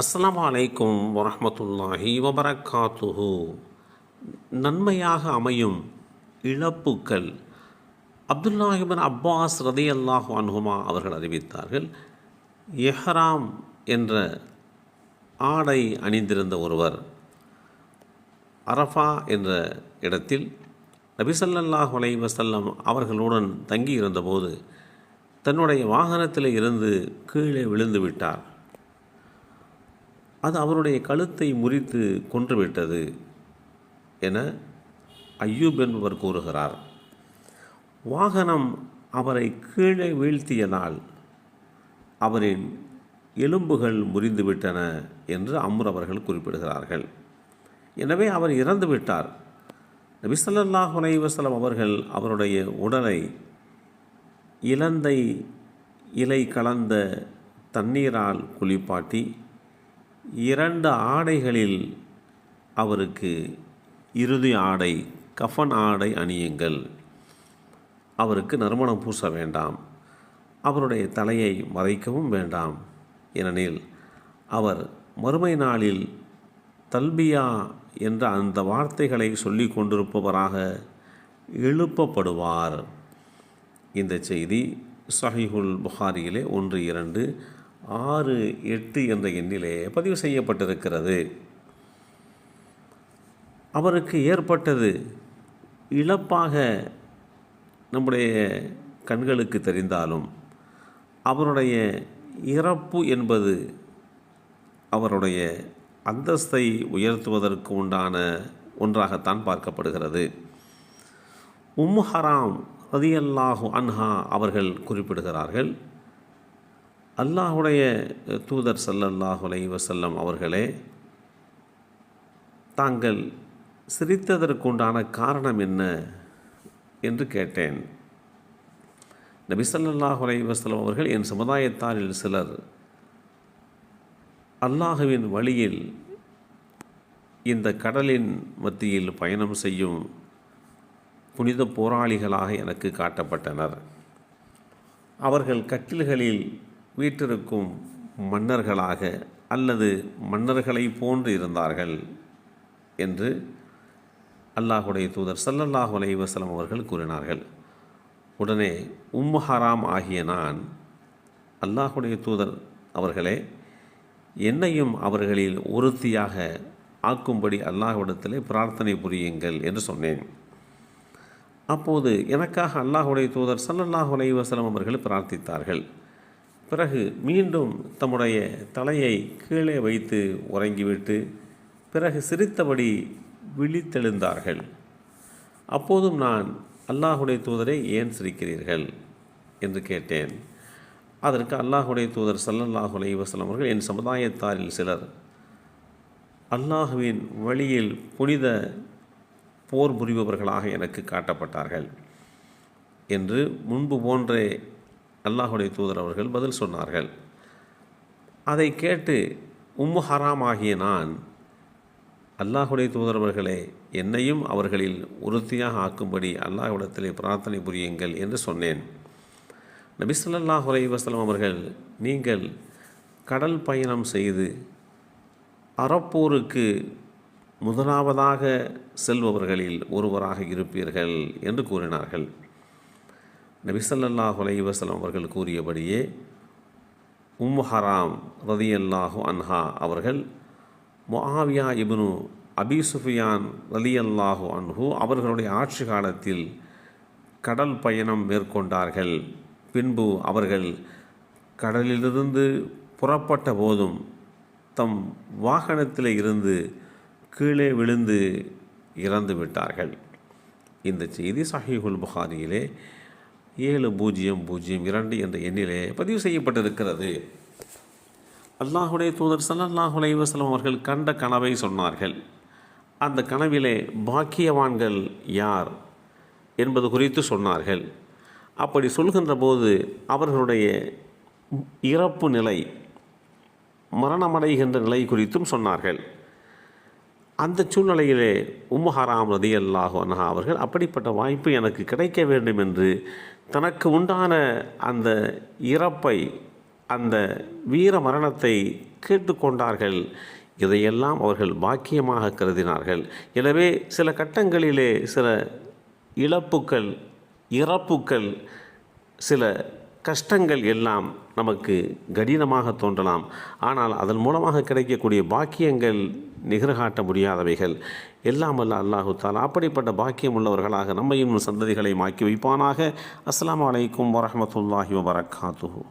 அஸ்லாம் அலைக்கும் வரமத்துல்லாஹி வபரகாத்துஹு நன்மையாக அமையும் இழப்புக்கள் அப்துல்லாஹிபின் அப்பாஸ் ரதி அல்லாஹ் அன்ஹுமா அவர்கள் அறிவித்தார்கள் எஹராம் என்ற ஆடை அணிந்திருந்த ஒருவர் அரஃபா என்ற இடத்தில் நபிசல்லாஹ் அலை வஸல்லம் அவர்களுடன் தங்கியிருந்தபோது தன்னுடைய வாகனத்தில் இருந்து கீழே விழுந்து விட்டார். அது அவருடைய கழுத்தை முறித்து கொன்றுவிட்டது என ஐயூப் என்பவர் கூறுகிறார். வாகனம் அவரை கீழே வீழ்த்தியதால் அவரின் எலும்புகள் முறிந்துவிட்டன என்று அம்ர் அவர்கள் குறிப்பிடுகிறார்கள். எனவே அவர் இறந்து விட்டார். நபிசல்லாஹ் அலைவசலம் அவர்கள் அவருடைய உடலை இலந்தை இலை கலந்த தண்ணீரால் குளிப்பாட்டி இரண்டு ஆடைகளில் அவருக்கு இறுதி ஆடை கஃபன் ஆடை அணியுங்கள். அவருக்கு நறுமணம் பூச வேண்டாம். அவருடைய தலையை மறைக்கவும் வேண்டாம். ஏனெனில் அவர் மறுமை நாளில் தல்பியா என்ற அந்த வார்த்தைகளை சொல்லி கொண்டிருப்பவராக எழுப்பப்படுவார். இந்த செய்தி சஹிஹுல் புகாரியிலே ஒன்று இரண்டு ஆறு எட்டு என்ற எண்ணிலே பதிவு செய்யப்பட்டிருக்கிறது. அவருக்கு ஏற்பட்டது இழப்பாக நம்முடைய கண்களுக்கு தெரிந்தாலும் அவருடைய இறப்பு என்பது அவருடைய அந்தஸ்தை உயர்த்துவதற்கு உண்டான ஒன்றாகத்தான் பார்க்கப்படுகிறது. உம்மு ஹராம் ரதியல்லாஹு அன்ஹா அவர்கள் குறிப்பிடுகிறார்கள் அல்லாஹுடைய தூதர் சல்லல்லாஹுலை வசல்லம் அவர்களே தாங்கள் சிரித்ததற்குண்டான காரணம் என்ன என்று கேட்டேன். நபி ஸல்லல்லாஹு அலைஹி அவர்கள் என் சமுதாயத்தாரில் சிலர் அல்லாஹுவின் வழியில் இந்த கடலின் மத்தியில் பயணம் செய்யும் புனித போராளிகளாக எனக்கு காட்டப்பட்டனர். அவர்கள் கட்டில்களில் வீட்டிற்கும் மன்னர்களாக அல்லது மன்னர்களை போன்று இருந்தார்கள் என்று அல்லாஹுடைய தூதர் சல்லல்லாஹு அலைவசலம் அவர்கள் கூறினார்கள். உடனே உம்முஹராம் ஆகிய நான் அல்லாஹுடைய தூதர் அவர்களே என்னையும் அவர்களில் ஒருத்தியாக ஆக்கும்படி அல்லாஹ்விடத்திலே பிரார்த்தனை புரியுங்கள் என்று சொன்னேன். அப்போது எனக்காக அல்லாஹுடைய தூதர் சல்லல்லாஹு அலைவசலம் அவர்கள் பிரார்த்தித்தார்கள். பிறகு மீண்டும் தம்முடைய தலையை கீழே வைத்து உறங்கிவிட்டு பிறகு சிரித்தபடி விழித்தெழுந்தார்கள். அப்போதும் நான் அல்லாஹுடைய தூதரை ஏன் சிரிக்கிறீர்கள்? என்று கேட்டேன். அதற்கு அல்லாஹுடைய தூதர் சல்லல்லாஹு அலைஹி அவர்கள் என் சமுதாயத்தாரில் சிலர் அல்லாஹுவின் வழியில் புனித போர் புரிபவர்களாக எனக்கு காட்டப்பட்டார்கள் என்று முன்பு போன்றே அல்லாஹுடைய தூதர் அவர்கள் பதில் சொன்னார்கள். அதை கேட்டு உம்மு ஹராம் ஆகிய நான் அல்லாஹுடைய தூதரவர்களே என்னையும் அவர்களில் உறுதியாக ஆக்கும்படி அல்லாஹ்விடத்திலே பிரார்த்தனை புரியுங்கள் என்று சொன்னேன். நபிசல்லாஹ் வசலம் அவர்கள் நீங்கள் கடல் பயணம் செய்து அறப்போருக்கு முதலாவதாக செல்பவர்களில் ஒருவராக இருப்பீர்கள் என்று கூறினார்கள். நபிசல்லாஹு அலைஹி அவர்கள் கூறியபடியே உம் ஹராம் ரதியல்லாஹு அன்ஹா அவர்கள் முஆவியா இப்னு அபி சுஃபியான் ரலியல்லாஹு அன்ஹு அவர்களுடைய ஆட்சி காலத்தில் கடல் பயணம் மேற்கொண்டார்கள். பின்பு அவர்கள் கடலிலிருந்து புறப்பட்ட போதும் தம் வாகனத்தில் இருந்து கீழே விழுந்து இறந்து விட்டார்கள் இந்த செய்தி சஹீஹுல் புகாரியிலே ஏழு பூஜ்ஜியம் பூஜ்ஜியம் இரண்டு என்ற எண்ணிலே பதிவு செய்யப்பட்டிருக்கிறது. அல்லாஹுடைய தூதர் சல்லல்லாஹு அலைஹி அவர்கள் கண்ட கனவை சொன்னார்கள். அந்த கனவிலே பாக்கியவான்கள் யார் என்பது குறித்து சொன்னார்கள். அப்படி சொல்கின்ற போது அவர்களுடைய இறப்பு நிலை மரணமடைகின்ற நிலை குறித்தும் சொன்னார்கள். அந்த சூழ்நிலையிலே உம்மஹராம் ரதி அல்லாஹு அன்ஹா அவர்கள் அப்படிப்பட்ட வாய்ப்பு எனக்கு கிடைக்க வேண்டும் என்று தனக்கு உண்டான அந்த இறப்பை அந்த வீர மரணத்தை கேட்டுக்கொண்டார்கள் இதையெல்லாம் அவர்கள் பாக்கியமாக கருதினார்கள். எனவே சில கட்டங்களிலே சில இழப்புக்கள் இறப்புக்கள் சில கஷ்டங்கள் எல்லாம் நமக்கு கடினமாக தோன்றலாம். ஆனால் அதன் மூலமாக கிடைக்கக்கூடிய பாக்கியங்கள் நிகர்காட்ட முடியாதவைகள். எல்லாம் அல்ல அல்லாஹு தாலா. அப்படிப்பட்ட பாக்கியம் உள்ளவர்களாக நம்மையும் சந்ததிகளையும் மாக்கி வைப்பானாக. அஸ்லாம் அலைக்கும் வரமத்துல்லாஹி வபரகாத்துஹு